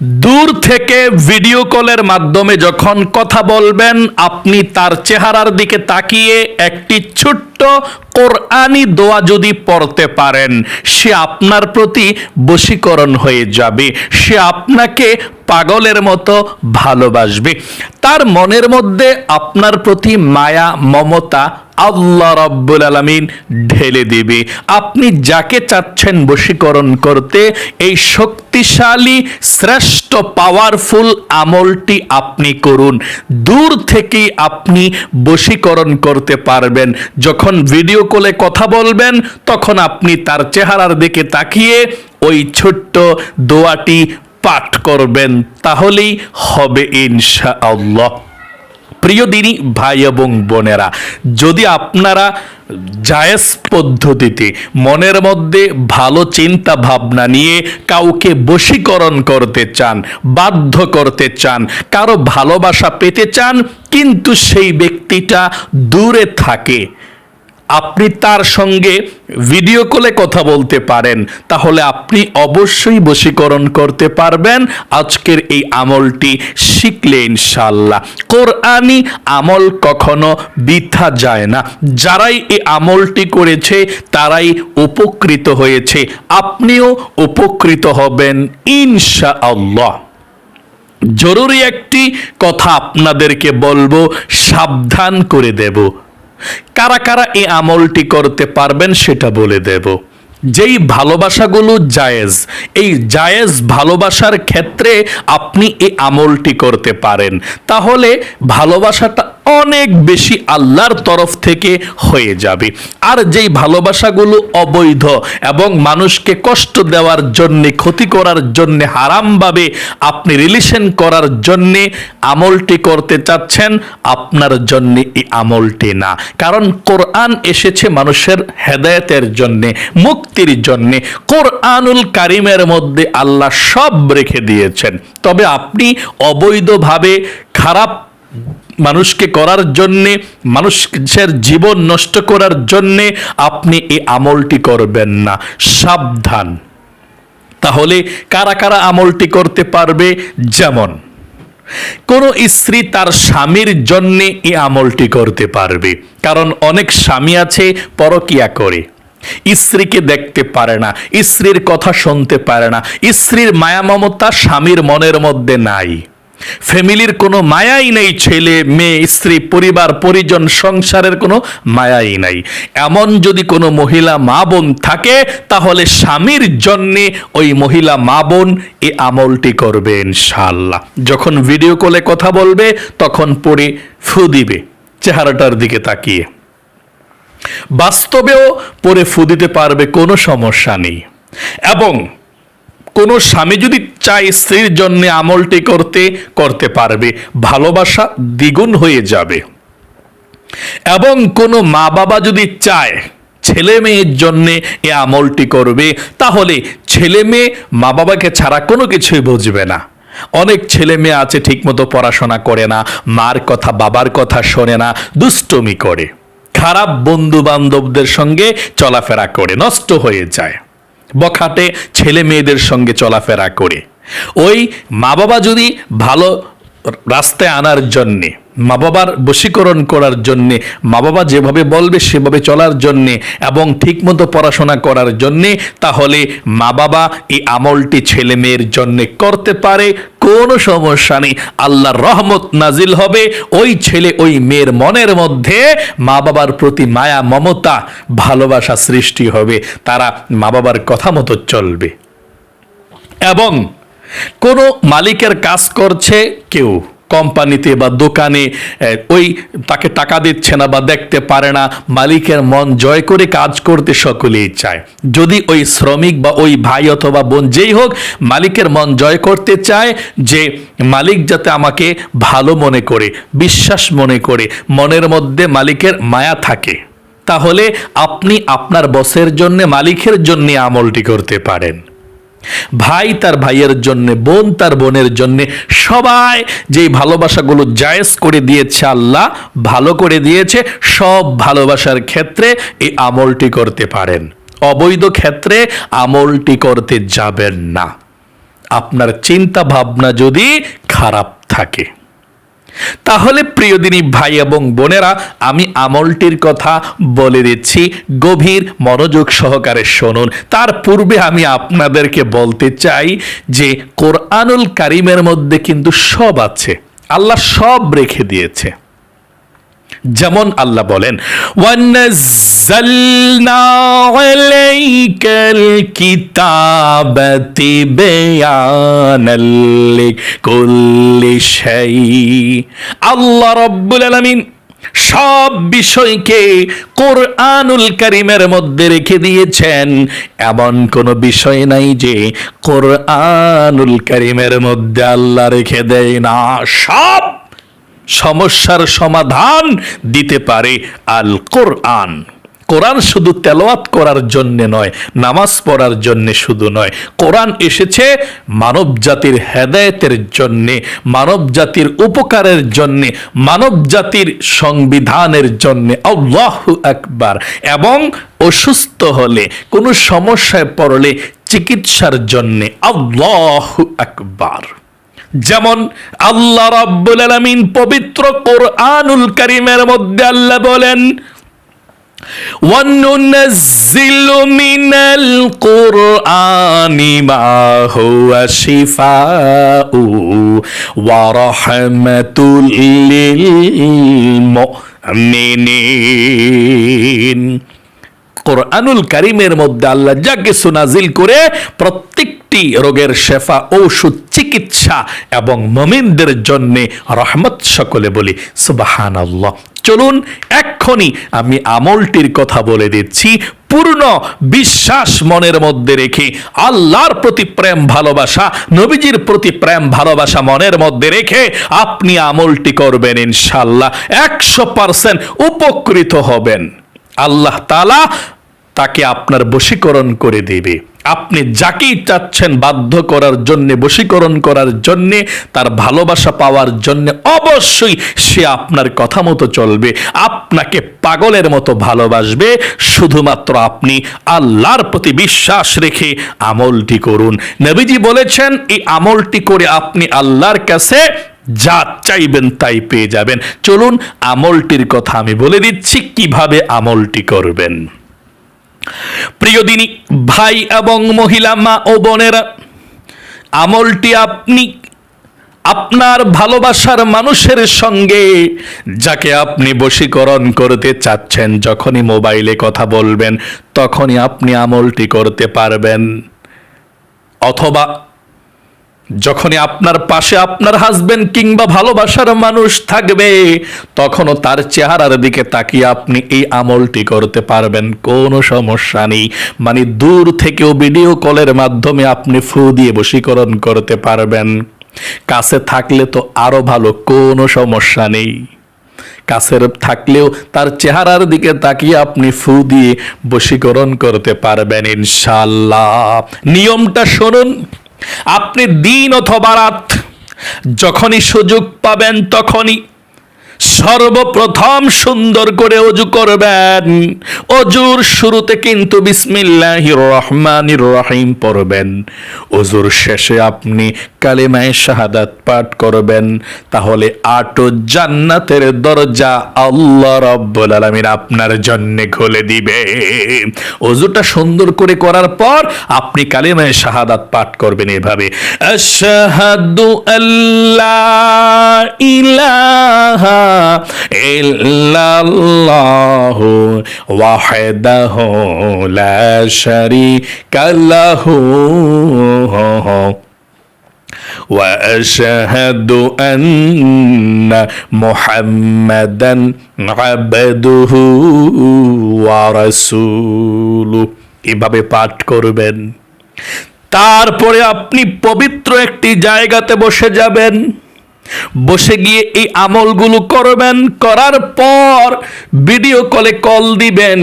দূর থেকে ভিডিও কলের মাধ্যমে যখন কথা বলবেন, আপনি তার চেহারার দিকে তাকিয়ে একটি ছোট্ট কোরআনি দোয়া যদি পড়তে পারেন, সে আপনার প্রতি বশীকরণ হয়ে যাবে, সে আপনাকে পাগলের মতো ভালোবাসবে। তার মনের মধ্যে আপনার প্রতি মায়া, মমতা আল্লাহ রাব্বুল আলামিন ঢেলে দিবে। আপনি যাকে চাচ্ছেন বশীকরণ করতে, এই শক্তিশালী, শ্রেষ্ঠ পাওয়ারফুল আমলটি আপনি করুন। দূর থেকেই আপনি বশীকরণ করতে পারবেন। যখন ভিডিও কলে কথা বলবেন, তখন আপনি তার চেহারার দিকে তাকিয়ে ওই ছোট্ট দোয়াটি পাঠ করবেন। তাহলেই হবে ইনশাআল্লাহ। প্রিয় দিনই ভাই এবং বোনেরা, যদি আপনারা জায়েজ পদ্ধতিতে মনের মধ্যে ভালো চিন্তা ভাবনা নিয়ে কাউকে বশীকরণ করতে চান, বাধ্য করতে চান, কারও ভালোবাসা পেতে চান, কিন্তু সেই ব্যক্তিটা দূরে থাকে আপনি তার সঙ্গে ভিডিও কলে কথা বলতে পারেন। তাহলে আপনি অবশ্যই বশীকরণ করতে পারবেন। আজকের এই আমলটি শিখলে ইনশাল্লাহ কোরআনি আমল কখনো বৃথা যায় না। যারাই এই আমলটি করেছে, তারাই উপকৃত হয়েছে। আপনিও উপকৃত হবেন ইনশাআল্লাহ। জরুরি একটি কথা আপনাদেরকে বলব, সাবধান করে দেব। কারা কারা এই আমলটি করতে পারবেন সেটা বলে দেব। যেই ভালোবাসাগুলো জায়েজ, এই জায়েজ ভালোবাসার ক্ষেত্রে আপনি এই আমলটি করতে পারেন। তাহলে ভালোবাসাটা অনেক বেশি আল্লাহর তরফ থেকে হয়ে যাবে। আর যেই ভালোবাসাগুলো অবৈধ এবং মানুষকে কষ্ট দেওয়ার জন্যে, ক্ষতি করার জন্যে, হারামভাবে আপনি রিলেশন করার জন্যে আমলটি করতে চাচ্ছেন, আপনার জন্যে এই আমলটি না। কারণ কোরআন এসেছে মানুষের হেদায়তের জন্যে, মুক্তির জন্যে। কোরআনুল কারিমের মধ্যে আল্লাহ সব রেখে দিয়েছেন। তবে আপনি অবৈধভাবে খারাপ মানুষকে করার জন্যে, মানুষের জীবন নষ্ট করার জন্যে আপনি এই আমলটি করবেন না। সাবধান। তাহলে কারা কারা আমলটি করতে পারবে? যেমন, কোন স্ত্রী তার স্বামীর জন্য এই আমলটি করতে পারবে। কারণ অনেক স্বামী আছে পরকিয়া করে। স্ত্রীকে দেখতে পারে না, স্ত্রীর কথা শুনতে পারে না, স্ত্রীর মায়া মমতা স্বামীর মনের মধ্যে নাই। ফ্যামিলির কোনো মায়াই নেই, ছেলে, মেয়ে, স্ত্রী, পরিবার, পরিজন, সংসারের কোনো মায়াই নাই। এমন যদি কোনো মহিলা, মা বোন থাকে, তাহলে স্বামীর জন্যে ওই মহিলা, মা বোন এ আমলটি করবে ইনশাল্লাহ যখন ভিডিও কলে কথা বলবে, তখন পরে ফু দিবে, চেহারাটার দিকে তাকিয়ে। বাস্তবেও পরে ফু দিতে পারবে কোনো সমস্যা নেই। এবং কোনো স্বামী যদি চায় স্ত্রীর জন্য আমলটি করতে করতে পারবে, ভালোবাসা দ্বিগুণ হয়ে যাবে। এবং কোনো মা বাবা যদি চায় ছেলে মেয়ের জন্যে এ আমলটি করবে, তাহলে ছেলে মেয়ে মা বাবাকে ছাড়া কোনো কিছুই বুঝবে না। অনেক ছেলে মেয়ে আছে ঠিকমতো পড়াশোনা করে না, মার কথা, বাবার কথা শোনে না, দুষ্টমি করে। খারাপ বন্ধু বান্ধবদের সঙ্গে চলাফেরা করে, নষ্ট হয়ে যায়। বখাটে ছেলে মেয়েদের সঙ্গে চলাফেরা করে। ওই মা বাবা যদি ভালো রাস্তায় আনার জন্যে মা বাবার বশীকরণ করার জন্যে, মা বাবা যেভাবে বলবে সেভাবে চলার জন্যে এবং ঠিকমতো পড়াশোনা করার জন্যে, তাহলে মা বাবা এই আমলটি ছেলে মেয়ের জন্যে করতে পারে, কোনো সমস্যা নেই। আল্লাহর রহমত নাজিল হবে, ওই ছেলে ওই মেয়ের মনের মধ্যে মা বাবার প্রতি মায়া, মমতা, ভালোবাসা সৃষ্টি হবে, তারা মা বাবার কথা মতো চলবে। এবং কোনো মালিকের কাজ করছে কেউ। কোম্পানিতে বা দোকানে ওই তাকে টাকা দিচ্ছে না বা দেখতে পারে না, মালিকের মন জয় করে কাজ করতে সকলেই চায়। যদি ওই শ্রমিক বা ওই ভাই অথবা বোন যেই হোক, মালিকের মন জয় করতে চায় যে, মালিক যাতে আমাকে ভালো মনে করে, বিশ্বাস মনে করে, মনের মধ্যে মালিকের মায়া থাকে, তাহলে আপনি আপনার বসের জন্য, মালিকের জন্য আমলটি করতে পারেন। ভাই তার ভাইয়ের জন্য, বোন তার বোনের জন্য, সবাই যেই ভালোবাসাগুলো জায়েজ করে দিয়েছে আল্লাহ, ভালো করে দিয়েছে, সব ভালোবাসার ক্ষেত্রে এই আমলটি করতে পারেন। অবৈধ ক্ষেত্রে আমলটি করতে যাবেন না। আপনার চিন্তা ভাবনা যদি খারাপ থাকে। তাহলে প্রিয়দিনী ভাই এবং বোনেরা, আমি আমলটির কথা বলে দিচ্ছি। গভীর মনোযোগ সহকারে শুনুন। তার পূর্বে আমি আপনাদেরকে বলতে চাই যে, কোরআনুল কারিমের মধ্যে কিন্তু সব আছে। আল্লাহ সব রেখে দিয়েছে। যেমন আল্লাহ বলেন আল্লাহ রব্বুল আলমিন সব বিষয়কে কোরআনুল করিমের মধ্যে রেখে দিয়েছেন। এমন কোনো বিষয় নাই যে কোরআনুল করিমের মধ্যে আল্লাহ রেখে দেয় না, সব সমস্যার সমাধান দিতে পারে আল কোরআন কোরআন শুধু তেলাওয়াত করার জন্য নয়, নামাজ পড়ার জন্য শুধু নয়। কোরআন এসেছে মানব জাতির হেদায়েতের জন্য মানব জাতির উপকারের জন্যে মানব জাতির সংবিধানের জন্যে। আল্লাহু আকবার। এবং অসুস্থ হলে, কোনো সমস্যায় পড়লে চিকিৎসার জন্যে। আল্লাহু আকবার। যেমন আল্লাহ রাব্বুল আলামিন পবিত্র কোরআনুল কারীমের মধ্যে আল্লাহ বলেন وننزل من القرآن ما هو شفاء ورحمة للمؤمنين কোরআনুল কারিমের মধ্যে আল্লাহ যা কিছু নাজিল করে প্রত্যেকটি রোগের শেফা, ঔষধ, চিকিৎসা এবং মমিনদের জন্য রহমত সকলে বলি সুবাহান আল্লাহ চলুন এক্ষুনি আমি আমলটির কথা বলে দিচ্ছি। পূর্ণ বিশ্বাস মনের মধ্যে রেখে, আল্লাহর প্রতি প্রেম ভালোবাসা, নবীজির প্রতি প্রেম ভালোবাসা মনের মধ্যে রেখে আপনি আমলটি করবেন ইনশাল্লাহ একশো পার্সেন্ট উপকৃত হবেন। আল্লাহ তালা তাকে আপনার বশীকরণ করে দেবে। আপনি যাকেই চাচ্ছেন বাধ্য করার জন্য, বশীকরণ করার জন্য, তার ভালোবাসা পাওয়ার জন্য, অবশ্যই সে আপনার কথা মতো চলবে, আপনাকে পাগলের মতো ভালোবাসবে, শুধুমাত্র আপনি আল্লাহর প্রতি বিশ্বাস রেখে আমলটি করুন। নবীজি বলেছেন, এই আমলটি করে আপনি আল্লাহর কাছে যা চাইবেন তাই পেয়ে যাবেন। চলুন, আমলটির কথা আমি বলে দিচ্ছি, কীভাবে আমলটি করবেন। প্রিয় দিনী ভাই এবং মহিলা, মা ও বোনেরা, আমলটি আপনি আপনার ভালোবাসার মানুষের সঙ্গে, যাকে আপনি বশীকরণ করতে চাচ্ছেন, যখনই মোবাইলে কথা বলবেন, তখনই আপনি আমলটি করতে পারবেন। অথবা যখনই আপনার পাশে আপনার হাজবেন্ড কিংবা ভালোবাসার মানুষ থাকবে, তখনও তার চেহারার দিকে তাকিয়ে আপনি এই আমলটি করতে পারবেন, কোনো সমস্যা নেই। মানে দূর থেকেও ভিডিও কলের মাধ্যমে আপনি ফু দিয়ে বশীকরণ করতে পারবেন। কাছে থাকলে তো আরও ভালো, কোনো সমস্যা নেই। কাছের থাকলেও তার চেহারার দিকে তাকিয়ে আপনি ফু দিয়ে বশীকরণ করতে পারবেন ইনশাল্লাহ নিয়মটা শুনুন। আপনি দিন অথবা রাত যখনই সুযোগ পাবেন তখনই সর্বপ্রথম সুন্দর করে অজু করবেন। অজুর শুরুতে কিন্তু বিসমিল্লাহির রহমানির রহিম পড়বেন। অজুর শেষে আপনি কালিমায়ে শাহাদাত পাঠ করবেন। তাহলে আটো জান্নাতের দরজা আল্লাহ রব্বুল আলামিন আপনার জন্য খুলে দিবে। অজুটা সুন্দর করে করার পর আপনি কালিমায়ে শাহাদাত পাঠ করবেন এভাবে। আশহাদু আল্লাহ ইলাহা ইল্লাল্লাহু ওয়াহদাহু লা শারীকা লাহু واشهد ان محمدا عبده ورسوله এভাবে পাঠ করবেন তারপরে আপনি পবিত্র একটি জায়গাতে বসে যাবেন বসে গিয়ে এই আমলগুলো করবেন, করার পর ভিডিও কলে কল দিবেন।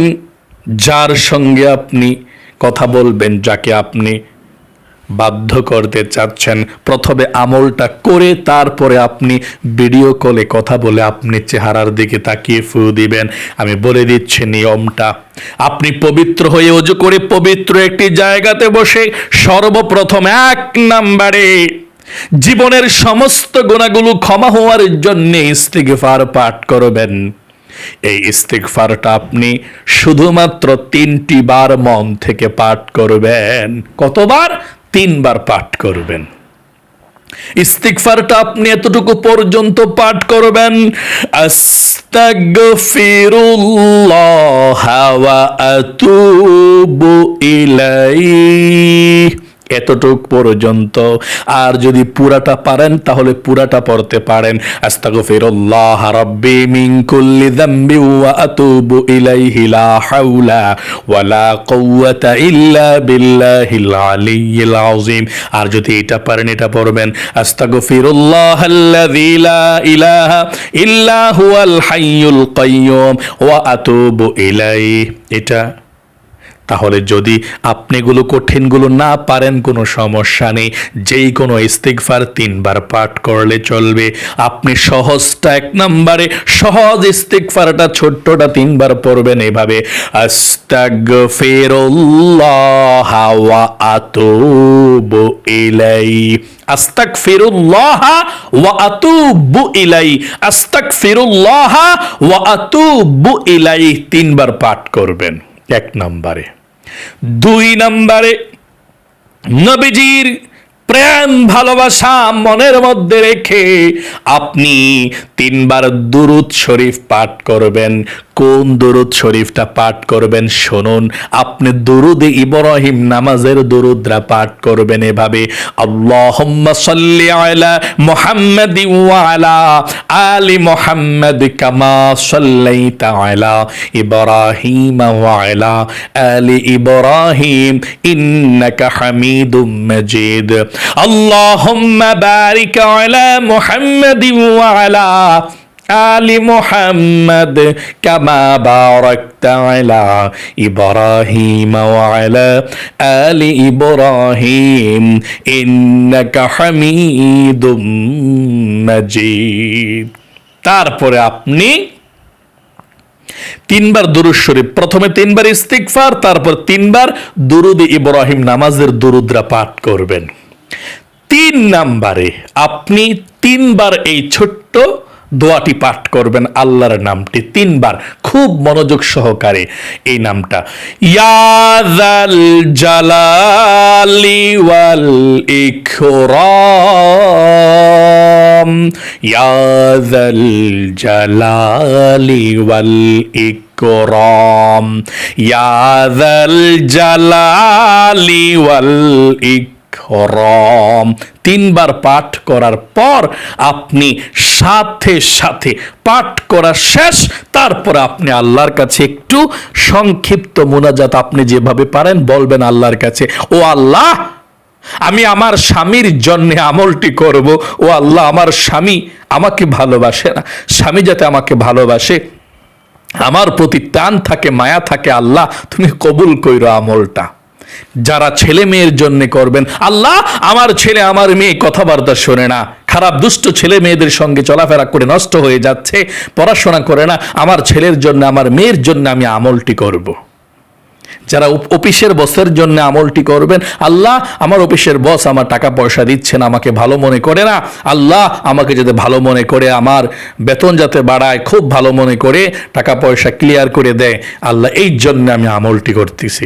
যার সঙ্গে আপনি কথা বলবেন, যাকে আপনি বাধ্য করতে চাচ্ছেন, প্রথমে আমলটা করে তারপরে আপনি ভিডিও কলে কথা বলে আপনি চেহারার দিকে তাকিয়ে ফু দিবেন। আমি বলে দিচ্ছি নিয়মটা। আপনি পবিত্র হয়ে অজু করে পবিত্র একটি জায়গাতে বসে সর্বপ্রথম এক নাম্বারে জীবনের সমস্ত গুণাগুলো ক্ষমা হওয়ার জন্য ইস্তিগফার পাঠ করবেন। এই ইস্তিগফারটা আপনি শুধুমাত্র তিনটি বার মন থেকে পাঠ করবেন। কতবার? তিনবার পাঠ করবেন। ইস্তিগফারটা আপনি এতটুকু পর্যন্ত পাঠ করবেন, আস্তাগফিরুল্লাহ ওয়া আতুবু ইলাইহি। এতটুক পর্যন্ত। আর যদি পুরাটা পারেন, তাহলে পুরাটা পড়তে পারেন। আস্তাগফিরুল্লাহ রাব্বি মিন কুল্লি যামবি ওয়া আতুবু ইলাইহি লা হাওলা ওয়ালা কুওয়াতা ইল্লা বিল্লাহিল আলিয়্যিল আযীম। আর যদি এটা পারেন, এটা পড়বেন। আস্তাগফিরুল্লাহ আল্লাযী লা ইলাহা ইল্লা হুয়াল হাইয়ুল কাইয়্যুম ওয়া আতুবু ইলাইহি। এটা তাহলে যদি আপনি এগুলো কঠিনগুলো না পারেন, কোনো সমস্যা নেই। যেই কোনো ইস্তিগফার তিনবার পাঠ করলে চলবে। আপনি সহজটা এক নম্বরে, সহজ ইস্তিগফারটা ছোট্টটা তিনবার পড়বেন এভাবে। আস্তাগফিরুল্লাহ ওয়া আতুবু ইলাই। আস্তাগফিরুল্লাহ ওয়া আতুবু ইলাই। আস্তাগফিরুল্লাহ ওয়া আতুবু ইলাই। তিনবার পাঠ করবেন। এক নম্বরে। দুই নম্বরে, নবীজির প্রেম, ভালোবাসা মনের মধ্যে রেখে আপনি তিনবার দুরুদ শরীফ পাঠ করবেন। কোন দুরুদ শরীফটা পাঠ করবেন শুনুন। আপনি দুরুদ ইব্রাহিম নামাজের দুরুদরা পাঠ করবেন এভাবে, আল্লাহুম্মা সাল্লি আলা মুহাম্মাদ ওয়া আলা আলি মুহাম্মাদ কামা সাল্লাইতা আলা ইব্রাহিম ওয়া আলা আলি ইব্রাহিম ইন্নাকা হামিদুম মাজিদ। আল্লাহুম্মা বারিক আলা মুহাম্মাদ ওয়া আলা আলি মোহাম্মদ কামা বারাকতা আলা ইব্রাহিম ওয়া আলা আলি ইব্রাহিম ইন্নাকা হামিদুম মাজিদ। তারপরে আপনি তিনবার দুরুদ শরীফ, প্রথমে তিনবার ইস্তিকফার তারপর তিনবার দুরুদ ইব্রাহিম নামাজের দুরুদরা পাঠ করবেন। তিন নম্বরে আপনি তিনবার এই ছোট্ট দোয়াটি পাঠ করবেন আল্লাহর নামটি তিনবার। খুব মনোযোগ সহকারে এই নামটা। ইয়াদাল জালালি ওয়াল ইকরাম। ইয়াদাল জালালি ওয়াল ইকরাম। ইয়াদাল জালালি ওয়াল ইকরাম রম তিনবার পাঠ করার পর আপনি সাথে সাথে পাঠ করা শেষ, তারপর আপনি আল্লাহর কাছে একটু সংক্ষিপ্ত মোনাজাত আপনি যেভাবে পারেন বলবেন আল্লাহর কাছে, ও আল্লাহ, আমি আমার স্বামীর জন্য আমলটি করব। ও আল্লাহ, আমার স্বামী আমাকে ভালোবাসে না। স্বামী যাতে আমাকে ভালোবাসে, আমার প্রতি টান থাকে, মায়া থাকে, আল্লাহ, তুমি কবুল কইরো আমলটা। যারা ছেলে মেয়ের জন্য করবেন, আল্লাহ আমার ছেলে, আমার মেয়ে কথাবার্তা শোনে না। খারাপ, দুষ্ট ছেলে মেয়েদের সঙ্গে চলাফেরা করে নষ্ট হয়ে যাচ্ছে, পড়াশোনা করে না, আমার ছেলের জন্য, আমার মেয়ের জন্য আমি আমলটি করব। যারা অফিসের বসের জন্য আমলটি করবেন, আল্লাহ আমার অফিসের বস আমার টাকা পয়সা দিচ্ছেন, আমাকে ভালো মনে করে না। আল্লাহ আমাকে যাতে ভালো মনে করে, আমার বেতন যাতে বাড়ায়, খুব ভালো মনে করে টাকা পয়সা ক্লিয়ার করে দেয়, আল্লাহ এই জন্য আমি আমলটি করতেছি।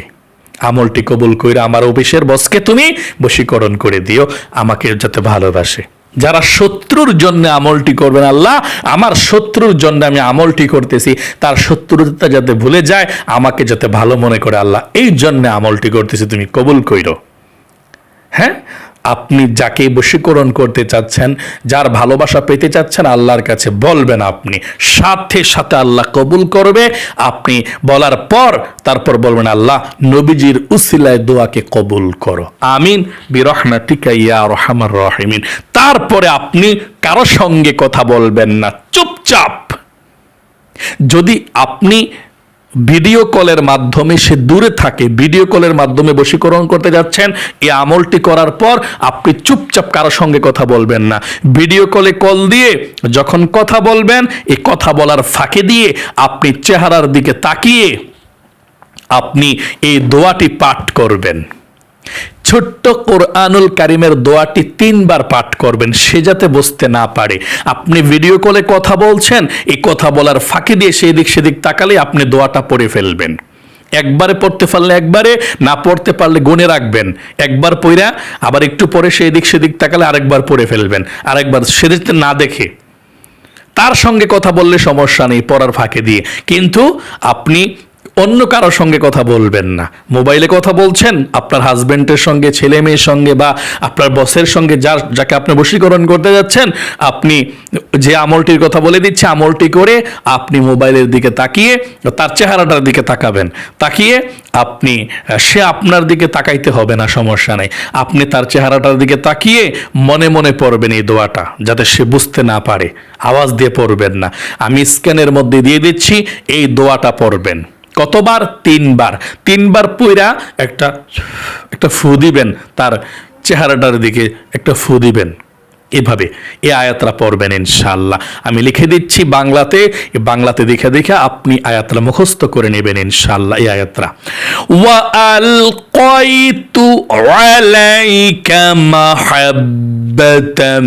আমলটি কবুল কইরা আমার অফিসের বসকে তুমি বশীকরণ করে দিও, আমাকে যাতে ভালোবাসে। যারা শত্রুর জন্য আমলটি করবেন আল্লাহ, আমার শত্রুর জন্য আমি আমলটি করতেছি, তার শত্রুতা যাতে ভুলে যায়, আমাকে যাতে ভালো মনে করে আল্লাহ, এই জন্য আমলটি করতেছি, তুমি কবুল কইরো। হ্যাঁ? আপনি যাকে বশীকরণ করতে চাচ্ছেন, যার ভালোবাসা পেতে চাচ্ছেন, আল্লাহর কাছে বলবেন আপনি। সাথে সাথে আল্লাহ কবুল করবে। আপনি বলার পর তারপর বলবেন, আল্লাহ, নবীজির উসিলায় দোয়াকে কবুল করো। আমিন। বিরহমাতিকা ইয়া রহমান রহিমিন। তারপরে আপনি কারও সঙ্গে কথা বলবেন না। চুপচাপ। যদি আপনি ভিডিও কলের মাধ্যমে সে দূরে থাকে। ভিডিও কলের মাধ্যমে বশীকরণ করতে যাচ্ছেন। এই আমলটি করার পর আপনি চুপচাপ কারোর সঙ্গে কথা বলবেন না। ভিডিও কলে কল দিয়ে যখন কথা বলবেন এই কথা বলার ফাঁকে দিয়ে আপনি চেহারার দিকে তাকিয়ে আপনি এই দোয়াটি পাঠ করবেন। ছোট্ট কোরআনুল কারিমের দোয়াটি তিনবার পাঠ করবেন, সে যাতে বসতে না পারে। আপনি ভিডিও কলে কথা বলছেন, এই কথা বলার ফাঁকি দিয়ে সেই দিক সেদিক তাকালে আপনি দোয়াটা পড়ে ফেলবেন। একবারে পড়তে পারলে একবারে, না পড়তে পারলে গুনে রাখবেন। একবার পইরা আবার একটু পরে সেই দিক সেদিক তাকালে আরেকবার পড়ে ফেলবেন, আরেকবার সেদিকতে না দেখে। তার সঙ্গে কথা বললে সমস্যা নেই, পড়ার ফাঁকে দিয়ে। কিন্তু আপনি অন্য কারোর সঙ্গে কথা বলবেন না। মোবাইলে কথা বলছেন, আপনার হাজবেন্ডের সঙ্গে, ছেলে মেয়ের সঙ্গে বা আপনার বসের সঙ্গে যার, যাকে আপনি বশীকরণ করতে যাচ্ছেন, আপনি যে আমলটির কথা বলে দিচ্ছে, আমলটি করে আপনি মোবাইলের দিকে তাকিয়ে তার চেহারাটার দিকে তাকাবেন। তাকিয়ে আপনি, সে আপনার দিকে তাকাইতে হবে না, সমস্যা নেই। আপনি তার চেহারাটার দিকে তাকিয়ে মনে মনে পড়বেন এই দোয়াটা, যাতে সে বুঝতে না পারে। আওয়াজ দিয়ে পড়বেন না। আমি স্ক্যানের মধ্যে দিয়ে দিচ্ছি, এই দোয়াটা পড়বেন। কতবার? তিনবার। তিনবার পইরা একটা একটা ফু দিবেন তার চেহারাটার দিকে একটা ফু দিবেন। এভাবে এ আয়াতরা পড়বেন ইনশাল্লাহ আমি লিখে দিচ্ছি বাংলাতে বাংলাতে দেখে দেখে আপনি আয়াতরা মুখস্থ করে নেবেন ইনশাল্লাহ এই আয়াতরা। ওয়া আল কয়তু আলাইকা মাহাব্বাতাম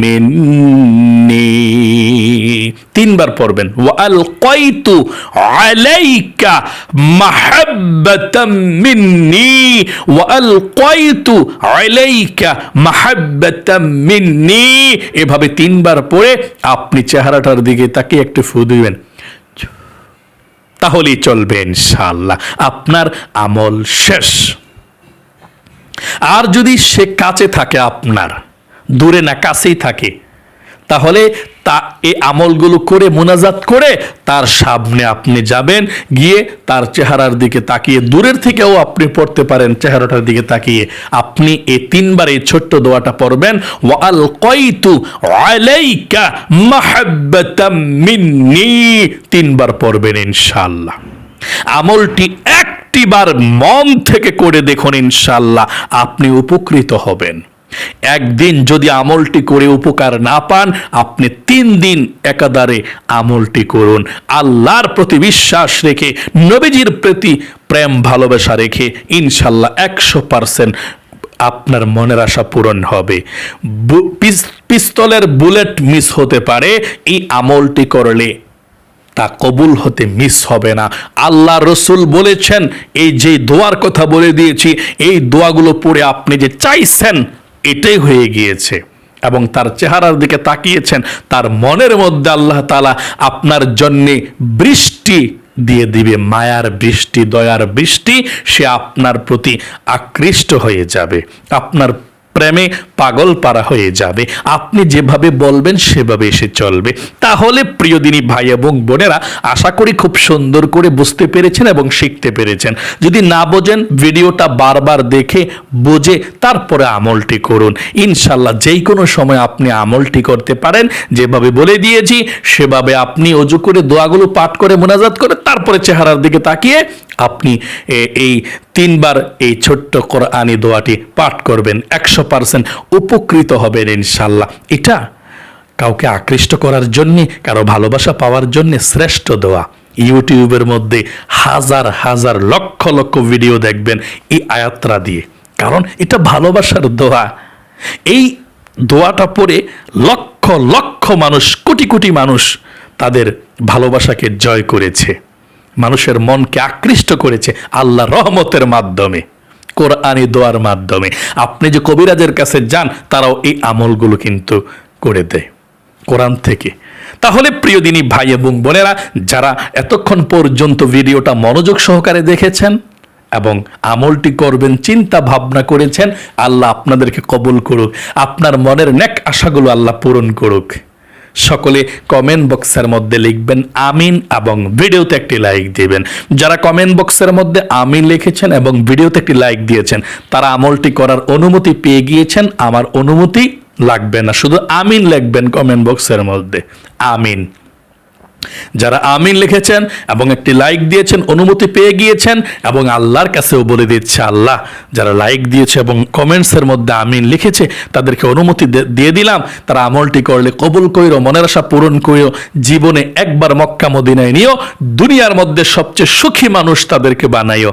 মিন্নি। তিনবার পড়বেন। ওয়া আল কয়তু আলাইকা মাহাব্বাতাম মিন্নি। ওয়া আল কয়তু আলাইকা মাহাব্বাতাম মিন্নি। এভাবে তিনবার পড়ে আপনি চেহারাটার দিকে তাকে একটু ফু দিবেন। তাহলেই চলবে ইনশাল্লাহ আপনার আমল শেষ। আর যদি সে কাছে থাকে আপনার, দূরে না কাছেই থাকে, তাহলে তা এই আমলগুলো করে, মোনাজাত করে তার সামনে আপনি যাবেন, গিয়ে তার চেহারার দিকে তাকিয়ে, দূরের থেকেও আপনি পড়তে পারেন চেহারাটার দিকে তাকিয়ে। আপনি এই তিনবার এই ছোট্ট দোয়াটা পড়বেন, ওয়াল কয়তু আলাইকা মাহাব্বাতাম মিন্নি তিনবার পড়বেন ইনশাআল্লাহ। আমলটি একটিবার মন থেকে করে দেখুন ইনশাল্লাহ আপনি উপকৃত হবেন। একদিন যদি আমলটি করে উপকার না পান, আপনি তিন দিন একাধারে আমলটি করুন। আল্লাহর প্রতি বিশ্বাস রেখে, নবীজির প্রতি প্রেম ভালোবাসা রেখে ইনশাল্লাহ একশো পার্সেন্ট আপনার মনের আশা পূরণ হবে। পিস্তলের বুলেট মিস হতে পারে, এই আমলটি করলে তা কবুল হতে মিস হবে না। আল্লাহ রসুল বলেছেন, এই যে দোয়ার কথা বলে দিয়েছি, এই দোয়াগুলো পড়ে আপনি যে চাইছেন এটাই হয়ে গিয়েছে এবং তার চেহারার দিকে তাকিয়েছেন, তার মনের মধ্যে আল্লাহ তালা আপনার জন্যে বৃষ্টি দিয়ে দিবে, মায়ার বৃষ্টি, দয়ার বৃষ্টি, সে আপনার প্রতি আকৃষ্ট হয়ে যাবে, আপনার প্রেমে পাগল পারা হয়ে যাবে। আপনি যেভাবে বলবেন, সেভাবে এসে চলবে। তাহলে প্রিয়দিনী ভাই এবং বোনেরা আশা করি খুব সুন্দর করে বুঝতে পেরেছেন এবং শিখতে পেরেছেন। যদি না বোঝেন, ভিডিওটা বারবার দেখে বুঝে তারপরে আমলটি করুন। ইনশাল্লাহ যেই কোনো সময় আপনি আমলটি করতে পারেন। যেভাবে বলে দিয়েছি, সেভাবে আপনি অজু করে দোয়াগুলো পাঠ করে মোনাজাত করে তারপরে চেহারার দিকে তাকিয়ে আপনি এই তিনবার এই ছোট্ট কোরআনি দোয়াটি পাঠ করবেন, একশো পার্সেন্ট উপকৃত হবেন ইনশাল্লাহ এটা কাউকে আকৃষ্ট করার জন্যে, কারও ভালোবাসা পাওয়ার জন্যে শ্রেষ্ঠ দোয়া। ইউটিউবের মধ্যে হাজার হাজার, লক্ষ লক্ষ ভিডিও দেখবেন এই আয়াত্রা দিয়ে। কারণ এটা ভালোবাসার দোয়া। এই দোয়াটা পড়ে লক্ষ লক্ষ মানুষ, কোটি কোটি মানুষ তাদের ভালোবাসাকে জয় করেছে। মানুষের মনকে আকৃষ্ট করেছে আল্লাহ রহমতের মাধ্যমে কোরআনি দোয়ার মাধ্যমে। আপনি যে কবিরাজের কাছে যান, তারাও এই আমলগুলো কিন্তু করে দেয় কোরআন থেকে। তাহলে প্রিয় দিনী ভাই এবং বোনেরা, যারা এতক্ষণ পর্যন্ত ভিডিওটা মনোযোগ সহকারে দেখেছেন এবং আমলটি করবেন, চিন্তা ভাবনা করেছেন, আল্লাহ আপনাদেরকে কবুল করুক। আপনার মনের নেক আশাগুলো আল্লাহ পূরণ করুক। সকলে কমেন্ট বক্সের মধ্যে লিখবেন আমিন এবং ভিডিওতে একটি লাইক দিবেন। যারা কমেন্ট বক্সের মধ্যে আমিন লিখেছেন এবং ভিডিওতে একটি লাইক দিয়েছেন, তারা আমলটি করার অনুমতি পেয়ে গিয়েছেন। আমার অনুমতি লাগবে না। শুধু আমিন লিখবেন কমেন্ট বক্সের মধ্যে। আমিন। যারা আমিন লিখেছেন এবং একটি লাইক দিয়েছেন, অনুমতি পেয়ে গিয়েছেন এবং আল্লাহর কাছেও বলে দিচ্ছে আল্লাহ। যারা লাইক দিয়েছে এবং কমেন্টসের মধ্যে আমিন লিখেছে, তাদেরকে অনুমতি দিয়ে দিলাম। তারা আমলটি করলে কবুল কইরো, মনের আশা পূরণ করিও জীবনে একবার মক্কা মদিনায় নিও, দুনিয়ার মধ্যে সবচেয়ে সুখী মানুষ তাদেরকে বানাইও।